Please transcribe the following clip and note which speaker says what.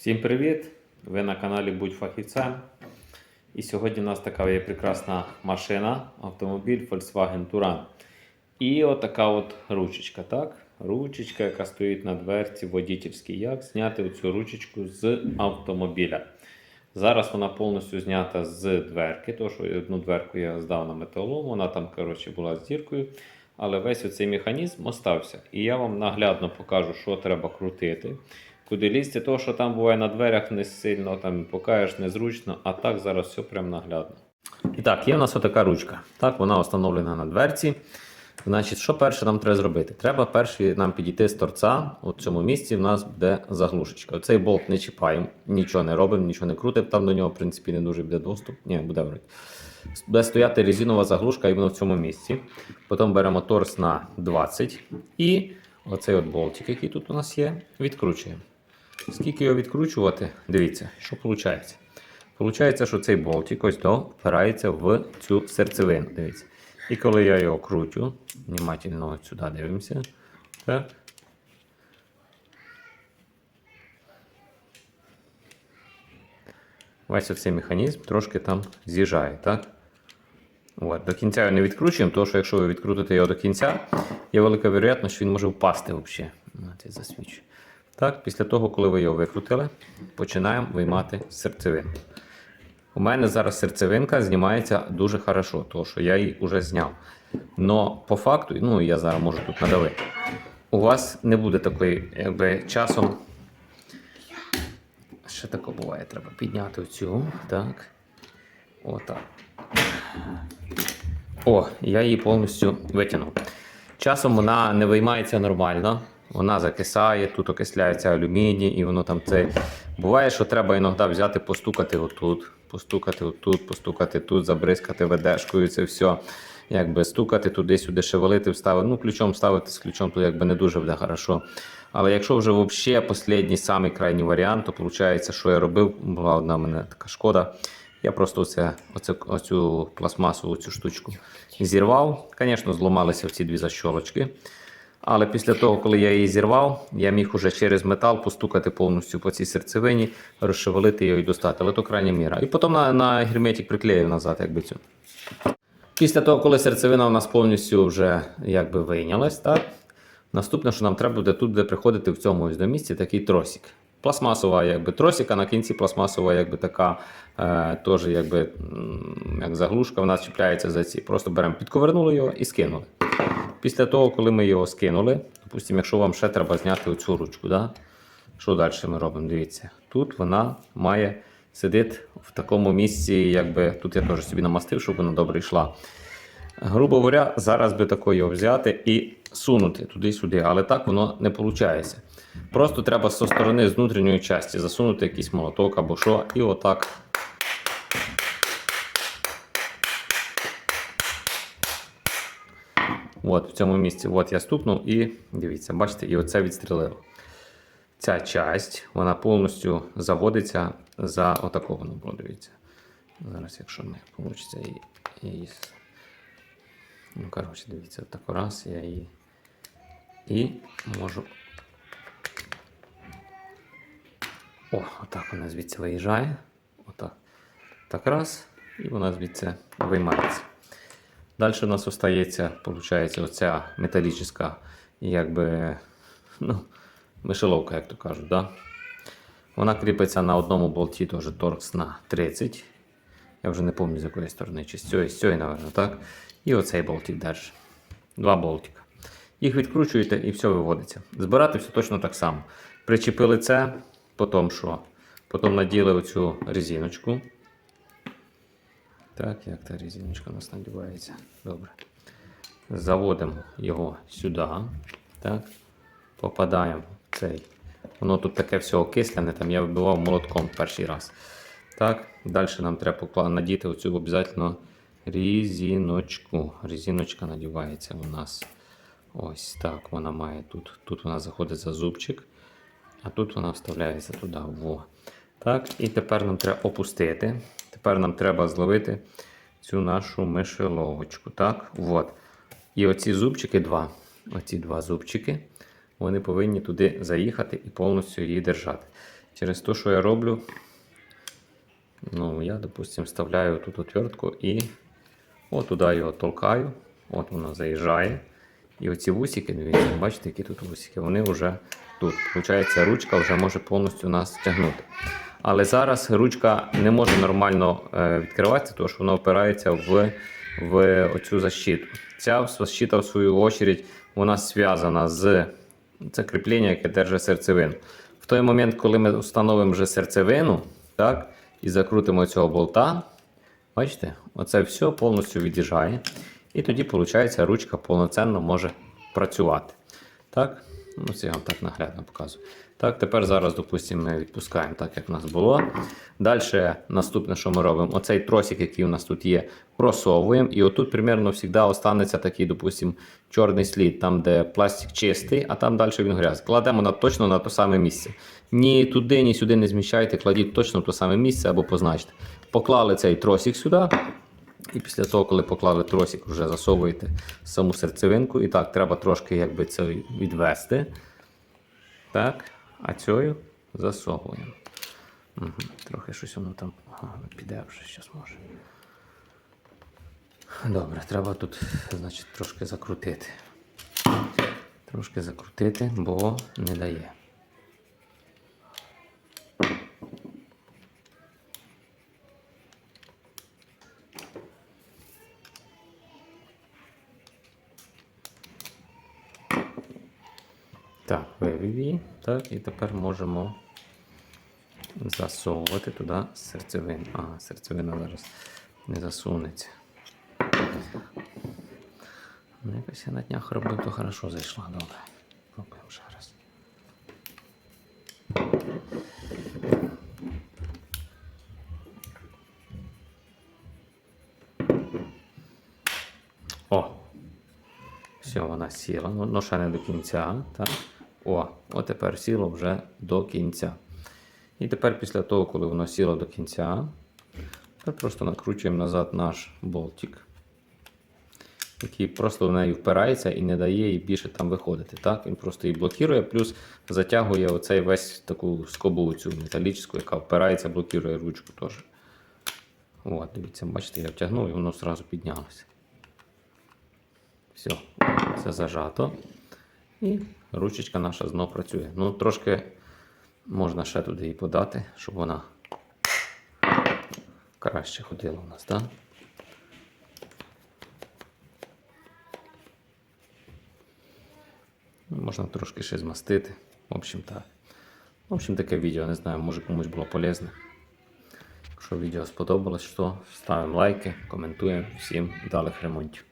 Speaker 1: Всім привіт! Ви на каналі Будь фахівцем. І сьогодні у нас така є прекрасна машина, автомобіль Volkswagen Touran. І отака от ручечка. так? Ручечка, яка стоїть на дверці водітельській. Як зняти оцю ручечку з автомобіля? Зараз вона повністю знята з дверки, тому що одну дверку я здав на металолом, вона там коротше, була з діркою. Але весь оцей механізм остався. І я вам наглядно покажу, що треба крутити. Куди лізти, того, що там буває на дверях не сильно там покажеш незручно, а так зараз все прям наглядно. І так, є в нас отака ручка. Так, вона встановлена на дверці. Значить, що перше нам треба зробити? Треба перше нам підійти з торця. У цьому місці в нас буде заглушечка. Оцей болт не чіпаємо, нічого не робимо, нічого не крутимо. Там до нього, в принципі, не дуже буде доступ. Ні, буде вроді. Буде стояти резинова заглушка іменно в цьому місці. Потім беремо торс на 20 і оцей от болтик, який тут у нас є, відкручуємо. Скільки його відкручувати, дивіться, що виходить. Получається, що цей болтик ось до впирається в цю серцевину. Дивіться. І коли я його кручу, внимательно сюди дивимося. Так. Весь цей механізм трошки там з'їжджає, так? От, до кінця його не відкручуємо, тому що якщо ви відкрутите його до кінця, є велика вероятність, що він може впасти взагалі. Засвічу. Так, після того, коли ви його викрутили, починаємо виймати серцевину. У мене зараз серцевинка знімається дуже хорошо, тому що я її вже зняв. Но по факту, ну я зараз можу тут надавити, у вас не буде такої, якби часом. Ще таке буває, треба підняти оцю. Так. Отак. О, я її повністю витягнув. Часом вона не виймається нормально, вона закисає, тут окисляється алюміній, і воно там це. Буває, що треба іноді взяти, постукати отут, постукати отут, постукати тут, забризкати ведешкою, це все. Якби стукати туди-сюди, шевелити, вставити. Ну, ключом ставити з ключом, то якби не дуже буде хорошо. Але якщо вже взагалі останній самий крайній варіант, то виходить, що я робив, була одна мене така шкода. Я просто оце, оце, оцю пластмасову цю штучку зірвав. Звісно, зламалися ці дві защолочки. Але після того, коли я її зірвав, я міг уже через метал постукати повністю по цій серцевині, розшевелити її і достати. Але то крайня міра. І потім на, на герметик приклеїв назад, якби цю. Після того, коли серцевина у нас повністю вже якби вийнялась, так? Наступне, що нам треба буде тут буде приходити в цьому ось до місці такий тросик. Пластмасова якби тросик, а на кінці пластмасова якби така е, теж якби, як заглушка, вона чіпляється за ці. Просто беремо, підковернули його і скинули. Після того, коли ми його скинули, допустимо, якщо вам ще треба зняти оцю ручку, да? що далі ми робимо? Дивіться, тут вона має сидіти в такому місці, якби тут я теж собі намастив, щоб вона добре йшла. Грубо говоря, зараз би такою взяти і сунути туди-сюди, але так воно не виходить. Просто треба зі сторони з внутрішньої частини засунути якийсь молоток або що, і отак. От в цьому місці от я стукнув і дивіться, бачите, і оце відстрілило. Ця часть, вона повністю заводиться за отакого воно дивіться. Зараз, якщо не вийде її... Ну, коротше, дивіться, так раз я її і можу. О, отак вона звідси виїжджає. Отак. Так раз, і вона звідси виймається. Далі у нас остається, виходить, оця металічна, якби, ну, мишеловка, як то кажуть. Да? Вона кріпиться на одному болті, теж торкс на 30. Я вже не пам'ятаю з якої сторони, чи з цієї, з цієї, напевно, так. І оцей болтик держить. Два болтика. Їх відкручуєте і все виводиться. Збирати все точно так само. Причепили це, потім що? Потім наділи оцю резиночку. Так, як та резиночка у нас надівається. Добре. Заводимо його сюди. Так. Попадаємо в цей. Воно тут таке все окислене, там я вибивав молотком перший раз. Так, Далі нам треба надіти оцю обов'язково резиночку. Резиночка надівається у нас. Ось так вона має тут. Тут вона заходить за зубчик, а тут вона вставляється туди. Во. Так, і тепер нам треба опустити. Тепер нам треба зловити цю нашу мишеловочку. Так, от. І оці зубчики два. Оці два зубчики. Вони повинні туди заїхати і повністю її держати. Через те, що я роблю, ну, я, допустим, вставляю тут отвертку і туди його толкаю, от воно заїжджає. І оці вусики, дивіться, бачите, які тут вусики, вони вже тут. Получається, ручка вже може повністю нас тягнути. Але зараз ручка не може нормально е, відкриватися, тому що вона опирається в, в оцю защиту. Ця защита, в свою очередь, вона зв'язана з це кріплення, яке держить серцевину. В той момент, коли ми встановимо вже серцевину, так, і закрутимо цього болта, бачите, оце все повністю від'їжджає. І тоді, виходить, ручка повноцінно може працювати. Так, ну це я вам так наглядно показую. Так, тепер зараз, допустимо, ми відпускаємо так, як в нас було. Далі, наступне, що ми робимо, оцей тросик, який у нас тут є, просовуємо. І отут примерно завжди останеться такий, допустимо, чорний слід, там, де пластик чистий, а там далі він грязний. Кладемо на, точно на те саме місце. Ні туди, ні сюди не зміщайте, кладіть точно в те саме місце або позначте. Поклали цей тросик сюди. І після того, коли поклали тросик, вже засовуєте саму серцевинку. І так, треба трошки якби це відвести. Так, а цю засовуємо. Угу. Трохи щось воно там піде вже зараз може. Добре, треба тут, значить, трошки закрутити. Трошки закрутити, бо не дає. Так, вивів. Так, і тепер можемо засовувати туди серцевину. А, серцевина зараз не засунеться. Ну, якось я на днях робив, то хорошо зайшла. Добре. Пробуємо ще раз. О! Все, вона сіла. Ну, ну ще не до кінця. Так? О, от тепер сіло вже до кінця. І тепер, після того, коли воно сіло до кінця, ми просто накручуємо назад наш болтик, який просто в неї впирається і не дає їй більше там виходити. Так? Він просто її блокує, плюс затягує оцей весь таку скобу цю металічну, яка впирається, блокує ручку теж. От, дивіться, бачите, я втягнув і воно одразу піднялося. Все, це зажато. І ручечка наша знов працює. Ну, трошки можна ще туди її подати, щоб вона краще ходила у нас, так? Ну, Можна трошки ще змастити. В общем, так. В общем, таке відео, не знаю, може комусь було полезне. Якщо відео сподобалось, то ставимо лайки, коментуємо. Всім вдалих ремонтів.